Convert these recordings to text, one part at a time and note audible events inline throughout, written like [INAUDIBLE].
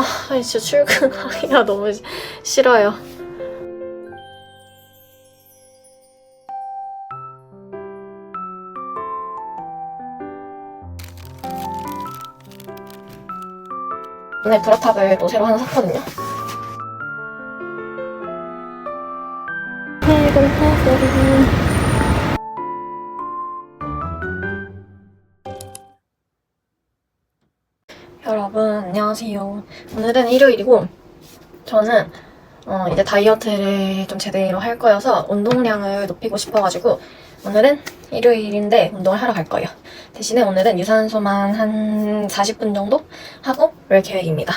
아, 진짜 출근하기가 너무 시- 싫어요. 오늘 브라탑을 또 새로 하나 샀거든요. 안녕하세요. 오늘은 일요일이고 저는 어, 이제 다이어트를 좀 제대로 할 거여서 운동량을 높이고 싶어가지고 오늘은 일요일인데 운동을 하러 갈 거예요. 대신에 오늘은 유산소만 한 40분 정도 하고 올 계획입니다.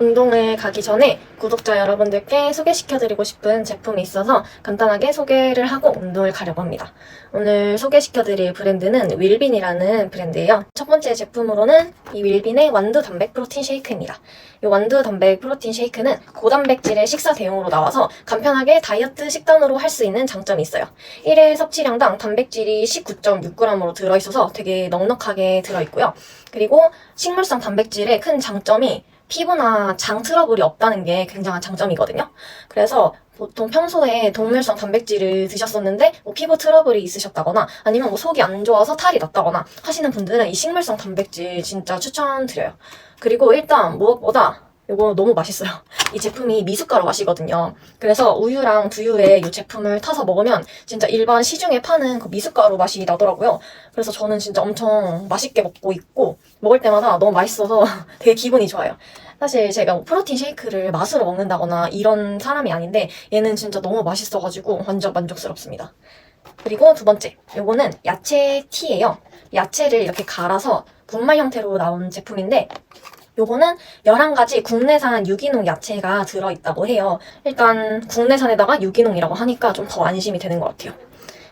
운동을 가기 전에 구독자 여러분들께 소개시켜드리고 싶은 제품이 있어서 간단하게 소개를 하고 운동을 가려고 합니다. 오늘 소개시켜드릴 브랜드는 윌빈이라는 브랜드예요. 첫 번째 제품으로는 이 윌빈의 완두 단백 프로틴 쉐이크입니다. 이 완두 단백 프로틴 쉐이크는 고단백질의 식사 대용으로 나와서 간편하게 다이어트 식단으로 할 수 있는 장점이 있어요. 1회 섭취량당 단백질이 19.6g으로 들어있어서 되게 넉넉하게 들어있고요. 그리고 식물성 단백질의 큰 장점이 피부나 장 트러블이 없다는 게 굉장한 장점이거든요. 그래서 보통 평소에 동물성 단백질을 드셨었는데 뭐 피부 트러블이 있으셨다거나 아니면 뭐 속이 안 좋아서 탈이 났다거나 하시는 분들은 이 식물성 단백질 진짜 추천드려요. 그리고 일단 무엇보다 이거 너무 맛있어요. [LAUGHS] 이 제품이 미숫가루 맛이거든요. 그래서 우유랑 두유에 이 제품을 타서 먹으면 진짜 일반 시중에 파는 그 미숫가루 맛이 나더라고요. 그래서 저는 진짜 엄청 맛있게 먹고 있고 먹을 때마다 너무 맛있어서 [LAUGHS] 되게 기분이 좋아요. 사실 제가 뭐 프로틴 쉐이크를 맛으로 먹는다거나 이런 사람이 아닌데 얘는 진짜 너무 맛있어가지고 완전 만족스럽습니다. 그리고 두 번째, 요거는 야채 티예요. 야채를 이렇게 갈아서 분말 형태로 나온 제품인데 요거는 11가지 국내산 유기농 야채가 들어있다고 해요. 일단 국내산에다가 유기농이라고 하니까 좀 더 안심이 되는 것 같아요.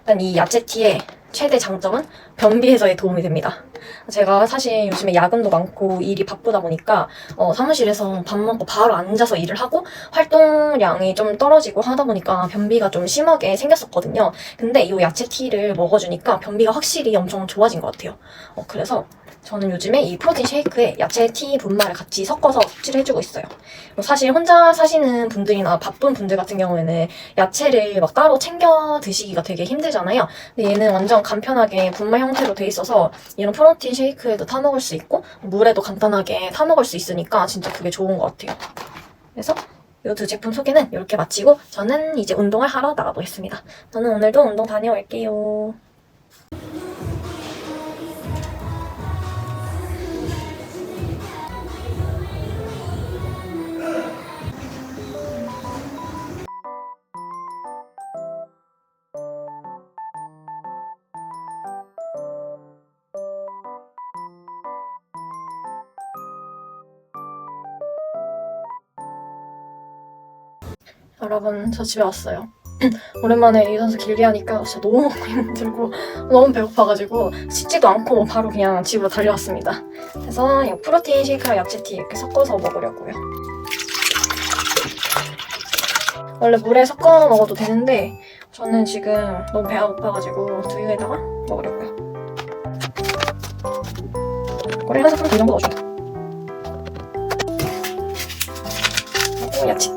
일단 이 야채티의 최대 장점은 변비 해소에 도움이 됩니다. 제가 사실 요즘에 야근도 많고 일이 바쁘다 보니까 어, 사무실에서 밥 먹고 바로 앉아서 일을 하고 활동량이 좀 떨어지고 하다 보니까 변비가 좀 심하게 생겼었거든요. 근데 이 야채 티를 먹어주니까 변비가 확실히 엄청 좋아진 것 같아요. 어, 그래서 저는 요즘에 이 프로틴 쉐이크에 야채 티 분말을 같이 섞어서 섭취를 해주고 있어요. 그리고 사실 혼자 사시는 분들이나 바쁜 분들 같은 경우에는 야채를 막 따로 챙겨 드시기가 되게 힘들잖아요. 근데 얘는 완전 간편하게 분말 형태로 돼 있어서 이런 프로틴 쉐이크에도 타 먹을 수 있고 물에도 간단하게 타 먹을 수 있으니까 진짜 그게 좋은 것 같아요. 그래서 이 두 제품 소개는 이렇게 마치고 저는 이제 운동을 하러 나가보겠습니다. 저는 오늘도 운동 다녀올게요. 여러분 저 집에 왔어요. [CLEARS THROAT] 오랜만에 유산소 길게 하니까 진짜 너무 힘들고 너무 배고파가지고 씻지도 않고 바로 그냥 집으로 달려왔습니다. 그래서 이 프로테인 쉐이크랑 야채티 이렇게 섞어서 먹으려고요. 원래 물에 섞어 먹어도 되는데 저는 지금 너무 배가 고파가지고 두유에다가 먹으려고요. 꼬리 한 스푼 이 정도 넣어줘. 그리고 야채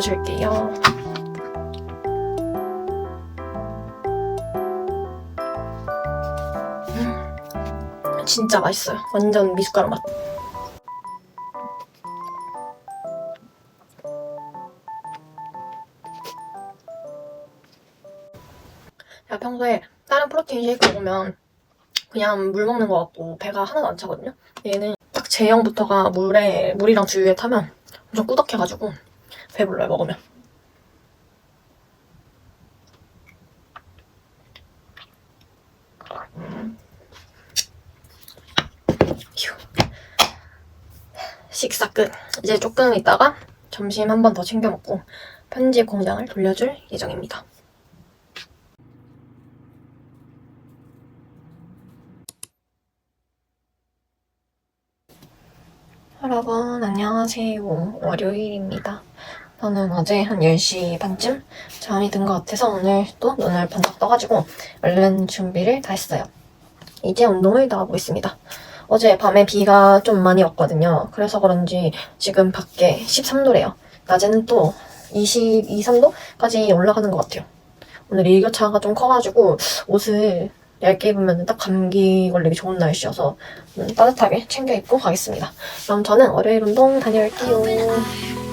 티. 먹어줄게요. 음, 진짜 맛있어요. 완전 미숫가루 맛. 제가 평소에 다른 프로틴 쉐이크 먹으면 그냥 물 먹는 것 같고 배가 하나도 안 차거든요. 얘는 딱 제형부터가 물에 물이랑 두유에 타면 엄청 꾸덕해가지고 배불러요 먹으면. 휴. 식사 끝. 이제 조금 있다가 점심 한 번 더 챙겨 먹고 편집 공장을 돌려줄 예정입니다. 여러분 안녕하세요. 월요일입니다. 저는 어제 한 10시 반쯤 잠이 든 것 같아서 오늘 또 눈을 번쩍 떠가지고 얼른 준비를 다 했어요. 이제 운동을 나가고 있습니다. 어제 밤에 비가 좀 많이 왔거든요. 그래서 그런지 지금 밖에 13도래요. 낮에는 또 22, 3도까지 올라가는 것 같아요. 오늘 일교차가 좀 커가지고 옷을 얇게 입으면 딱 감기 걸리기 좋은 날씨여서 음, 따뜻하게 챙겨 입고 가겠습니다. 그럼 저는 월요일 운동 다녀올게요.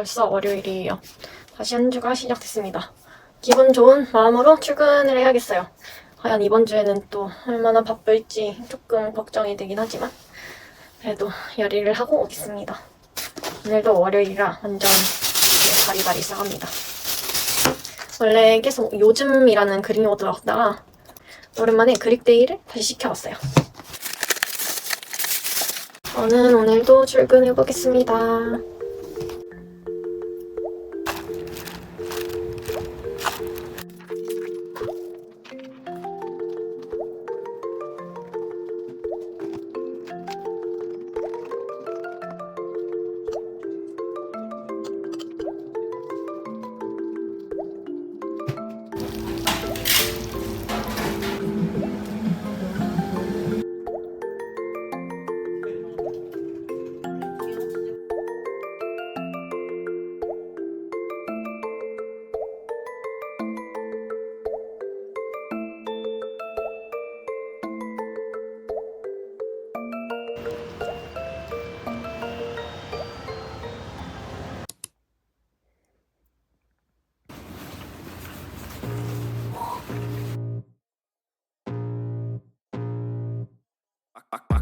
벌써 월요일이에요. 다시 한 주가 시작됐습니다. 기분 좋은 마음으로 출근을 해야겠어요. 과연 이번 주에는 또 얼마나 바쁠지 조금 걱정이 되긴 하지만 그래도 열일을 하고 오겠습니다. 오늘도 월요일이라 완전 네, 바리바리 싸갑니다. 원래 계속 요즘이라는 그림으로 들어갔다가 오랜만에 그릭데이를 다시 시켜봤어요. 저는 오늘도 출근해보겠습니다.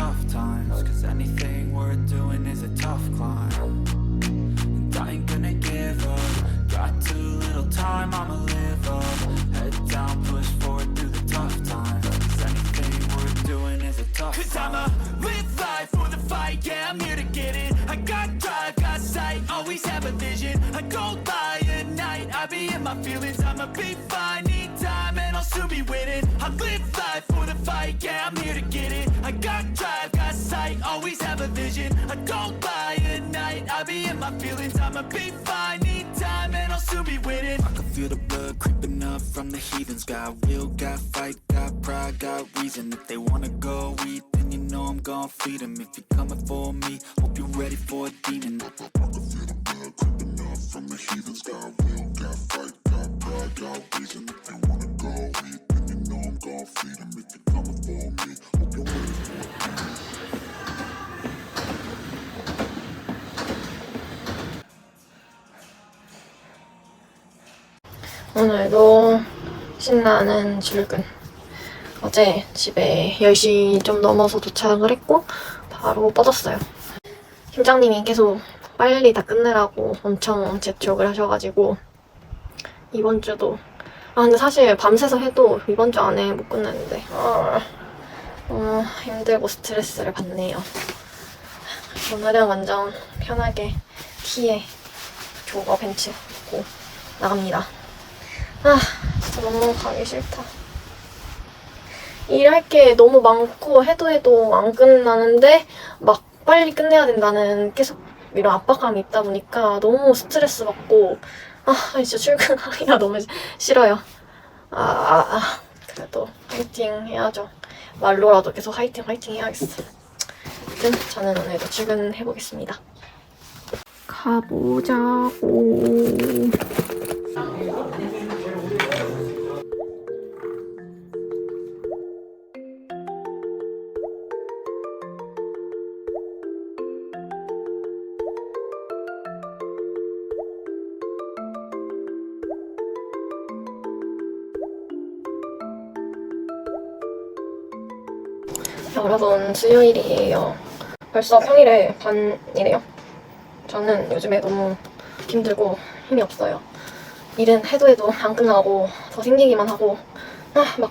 tough times. Cause anything worth doing is a tough climb. And I ain't gonna give up. Got too little time, I'ma live up. Head down, push forward through the tough times. Cause anything worth doing is a tough Cause I'ma live life for the fight, yeah, I'm here to get it. I got drive, got sight, always have a vision. I don't lie at night, I be in my feelings. I'ma be fine, need time, and I'll soon be winning. I live life for the fight, yeah, I'm have vision. I don't lie at night, I be in my feelings. I'ma be fine, need time, and I'll soon be winning. I can feel the blood creeping up from the heathens. Got will, got fight, got pride, got reason. If they wanna go eat, then you know I'm gonna feed 'em. If you're coming for me, hope you're ready for a demon. 오늘도 신나는 출근. 어제 집에 10시 좀 넘어서 도착을 했고, 바로 뻗었어요. 팀장님이 계속 빨리 다 끝내라고 엄청 재촉을 하셔가지고, 이번 주도. 아, 근데 사실 밤새서 해도 이번 주 안에 못 끝내는데. 아, 너무 힘들고 스트레스를 받네요. 오늘은 완전 편하게 티에 조거 벤츠 입고 나갑니다. 아, 진짜 너무 가기 싫다. 일할 게 너무 많고 해도 해도 안 끝나는데 막 빨리 끝내야 된다는 계속 이런 압박감이 있다 보니까 너무 스트레스 받고 아 진짜 출근하기가 너무 싫어요. 아, 아, 아 그래도 화이팅 해야죠. 말로라도 계속 화이팅 화이팅 해야겠어. 아무튼 저는 오늘도 출근해 보겠습니다. 가보자고. 여러분 수요일이에요. 벌써 평일에 반이래요. 저는 요즘에 너무 힘들고 힘이 없어요. 일은 해도 해도 안 끝나고 더 생기기만 하고 아 막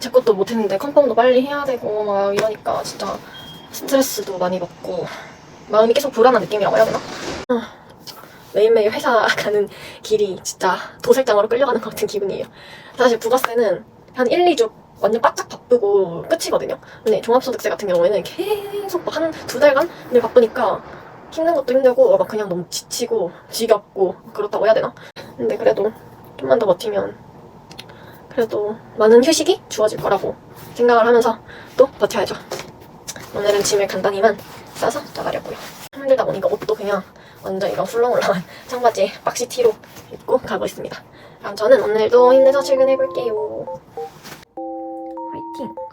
제 것도 못했는데 컨펌도 빨리 해야 되고 막 이러니까 진짜 스트레스도 많이 받고 마음이 계속 불안한 느낌이라고 해야 되나? 아, 매일매일 회사 [LAUGHS] 가는 길이 진짜 도살장으로 끌려가는 것 같은 기분이에요. 사실 부가세는 한 1, 2주 완전 바짝 바쁘고 끝이거든요. 근데 종합소득세 같은 경우에는 계속 한 두 달간 늘 바쁘니까 힘든 것도 힘들고 막 그냥 너무 지치고 지겹고 그렇다고 해야 되나? 근데 그래도 좀만 더 버티면 그래도 많은 휴식이 주어질 거라고 생각을 하면서 또 버텨야죠. 오늘은 짐을 간단히만 싸서 나가려고요. 힘들다 보니까 옷도 그냥 완전 이런 훌렁훌렁한 [LAUGHS] 청바지 박시 티로 입고 가고 있습니다. 그럼 저는 오늘도 힘내서 출근해볼게요. 화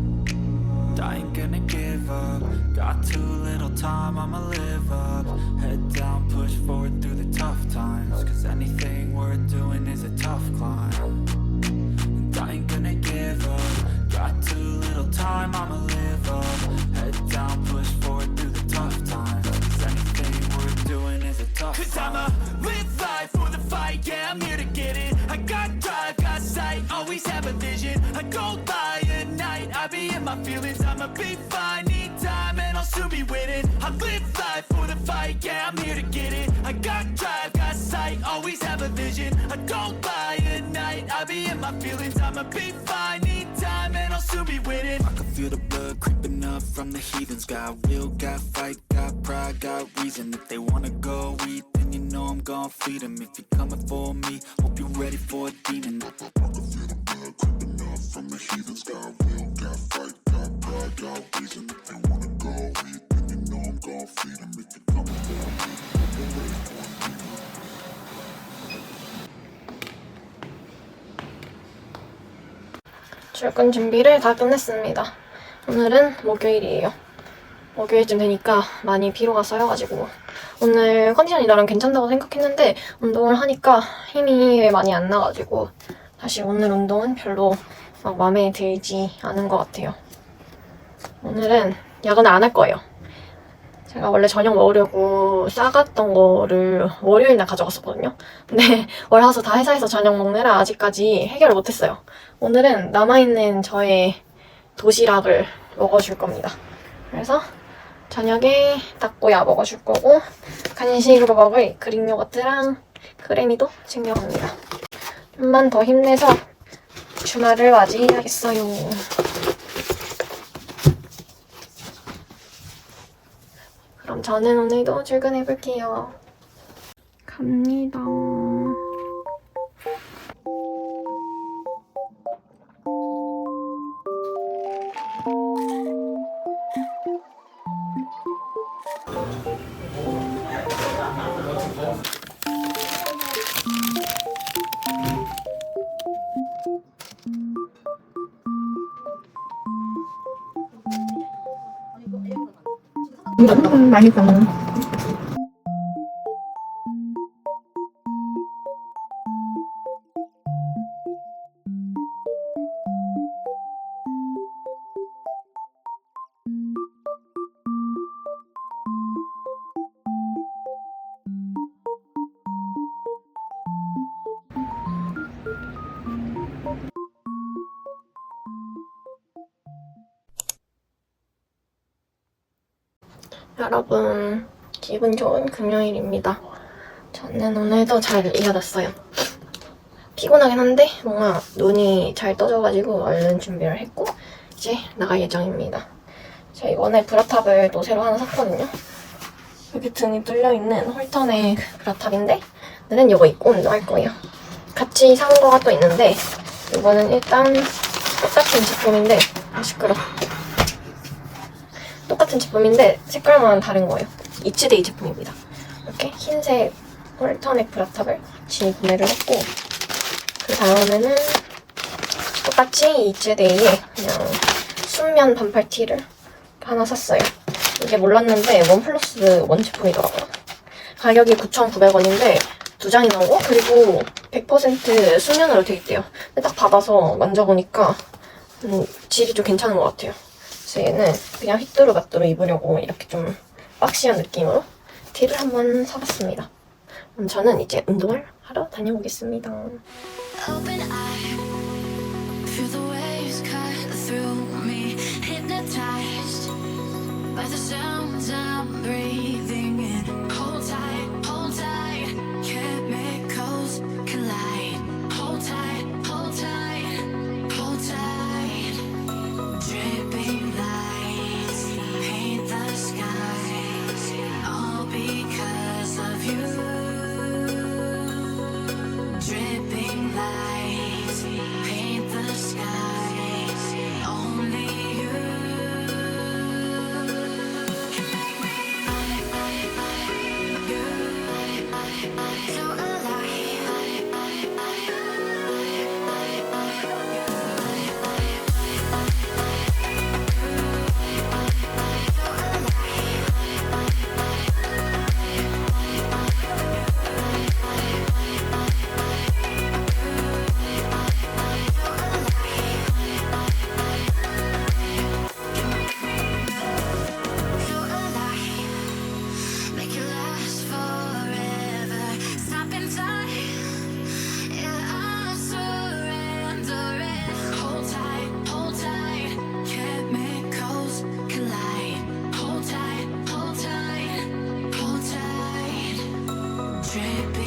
I ain't gonna give up. Got too little time, I'ma live up. Head down, push forward through the tough times. Cause anything worth doing is a tough climb. Be fine, need time, and I'll soon be winning. I can feel the blood creeping up from the heathens. Got will, got fight, got pride, got reason. If they wanna go eat, then you know I'm gon' feed 'em. If you're coming for me, hope you're ready for a demon. 출근 준비를 다 끝냈습니다. 오늘은 목요일이에요. 목요일쯤 되니까 많이 피로가 쌓여가지고 오늘 컨디션이 나름 괜찮다고 생각했는데 운동을 하니까 힘이 왜 많이 안 나가지고 사실 오늘 운동은 별로 막 마음에 들지 않은 것 같아요. 오늘은 야근을 안 할 거예요. 제가 원래 저녁 먹으려고 싸갔던 거를 월요일 날 가져갔었거든요. 근데 [LAUGHS] 월화수 다 회사에서 저녁 먹느라 아직까지 해결을 못했어요. 오늘은 남아있는 저의 도시락을 먹어줄 겁니다. 그래서 저녁에 닭고야 먹어줄 거고 간식으로 먹을 그릭 요거트랑 크레미도 챙겨갑니다. 좀만 더 힘내서 주말을 맞이하겠어요. 저는 오늘도 출근해 볼게요. 갑니다. 음, 맛있다. 금요일입니다. 저는 오늘도 잘 일어났어요. 피곤하긴 한데 뭔가 눈이 잘 떠져가지고 얼른 준비를 했고 이제 나갈 예정입니다. 제가 이번에 브라탑을 또 새로 하나 샀거든요. 여기 등이 뚫려있는 홀턴의 그 브라탑인데 오늘은 이거 입고 운동할 거예요. 같이 산 거가 또 있는데 이거는 일단 똑같은 제품인데 아 시끄러. 똑같은 제품인데 색깔만 다른 거예요. 이츠데이 제품입니다. 이렇게 흰색 홀터넥 브라탑을 같이 구매를 했고 그 다음에는 똑같이 이츠데이의 그냥 순면 반팔 티를 하나 샀어요. 이게 몰랐는데 원 플러스 원 제품이더라고요. 가격이 9,900원인데 두 장이 나오고 그리고 100% 순면으로 돼 있대요. 근데 딱 받아서 만져보니까 음, 질이 좀 괜찮은 것 같아요. 그래서 얘는 그냥 휘뚜루 마뚜루 입으려고 이렇게 좀 박시한 느낌으로 티를 한번 사봤습니다. 그럼 저는 이제 운동을 하러 다녀오겠습니다. straight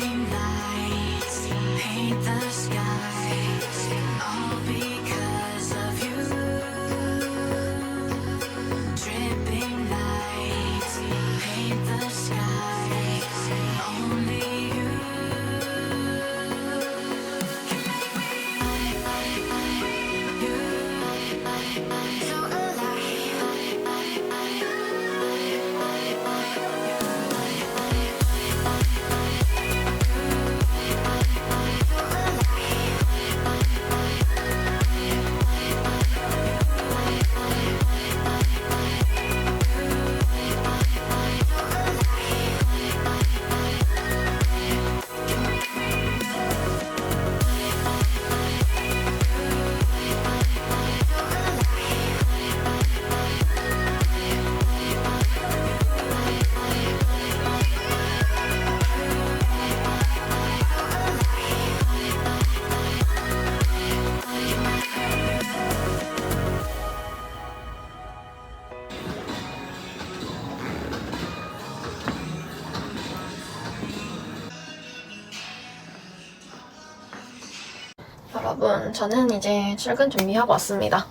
저는 이제 출근 준비하고 왔습니다.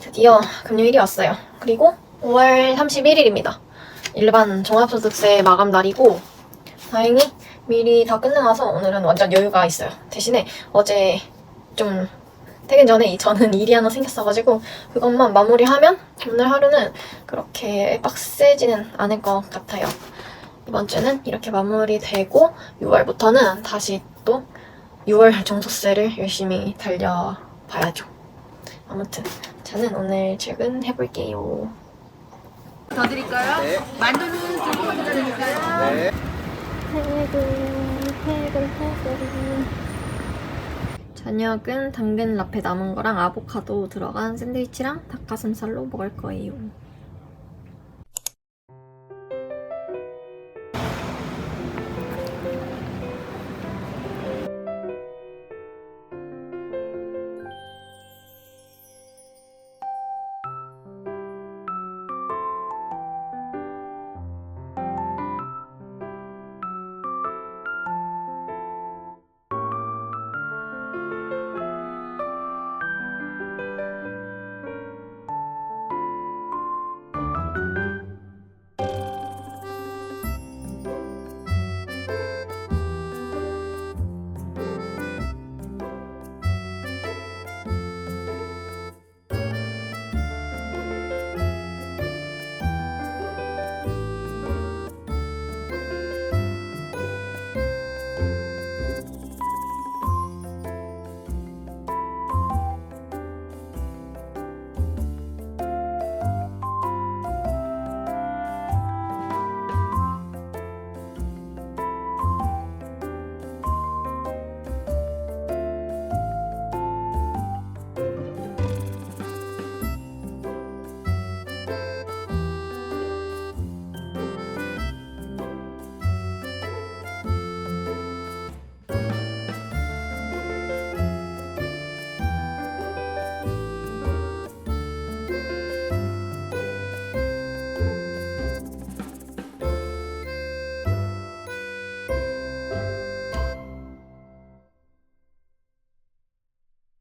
드디어 금요일이 왔어요. 그리고 5월 31일입니다. 일반 종합소득세 마감 날이고, 다행히 미리 다 끝내놔서 오늘은 완전 여유가 있어요. 대신에 어제 좀 퇴근 전에 이- 저는 일이 하나 생겼어가지고 그것만 마무리하면 오늘 하루는 그렇게 빡세지는 않을 것 같아요. 이번 주는 이렇게 마무리되고 6월부터는 다시 또 6월 종소세를 열심히 달려봐야죠. 아무튼 저는 오늘 출근해볼게요. 더 드릴까요? 만두는 조금만 더 드릴까요? 저녁은 당근 라페 남은 거랑 아보카도 들어간 샌드위치랑 닭가슴살로 먹을 거예요.